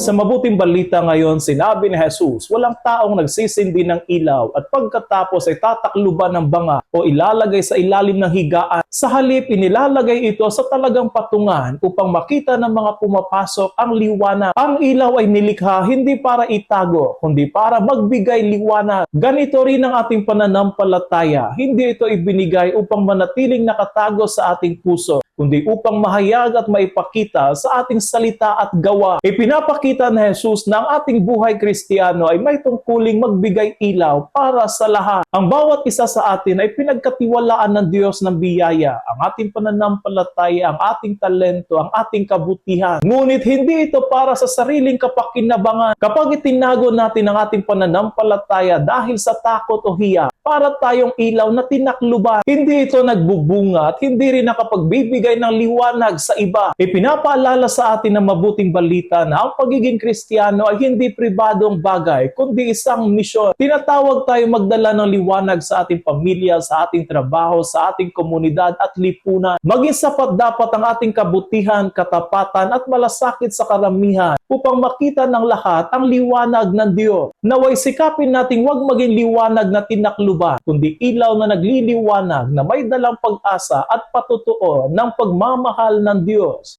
Sa mabuting balita ngayon, sinabi ni Jesus, walang taong nagsisindi ng ilaw at pagkatapos ay tatakluban ng banga o ilalagay sa ilalim ng higaan. Sa halip, inilalagay ito sa talagang patungan upang makita ng mga pumapasok ang liwanag. Ang ilaw ay nilikha hindi para itago, kundi para magbigay liwanag. Ganito rin ang ating pananampalataya. Hindi ito ibinigay upang manatiling nakatago sa ating puso, kundi upang mahayag at maipakita sa ating salita at gawa. Ipinapakita ni Jesus na ang ating buhay kristyano ay may tungkuling magbigay ilaw para sa lahat. Ang bawat isa sa atin ay pinagkatiwalaan ng Diyos ng biyaya, ang ating pananampalataya, ang ating talento, ang ating kabutihan. Ngunit hindi ito para sa sariling kapakinabangan. Kapag itinago natin ang ating pananampalataya dahil sa takot o hiya, para tayong ilaw na tinakluban. Hindi ito nagbubunga at hindi rin nakapagbibigay ng liwanag sa iba. Ipinapaalala sa atin ng mabuting balita na ang pagiging kristyano ay hindi pribadong bagay, kundi isang misyon. Tinatawag tayo magdala ng liwanag sa ating pamilya, sa ating trabaho, sa ating komunidad at lipunan. Maging sapat dapat ang ating kabutihan, katapatan at malasakit sa karamihan upang makita ng lahat ang liwanag ng Diyos. Naway sikapin nating wag maging liwanag na tinakluban, kundi ilaw na nagliliwanag na may dalang pag-asa at patutuo ng pagmamahal ng Diyos.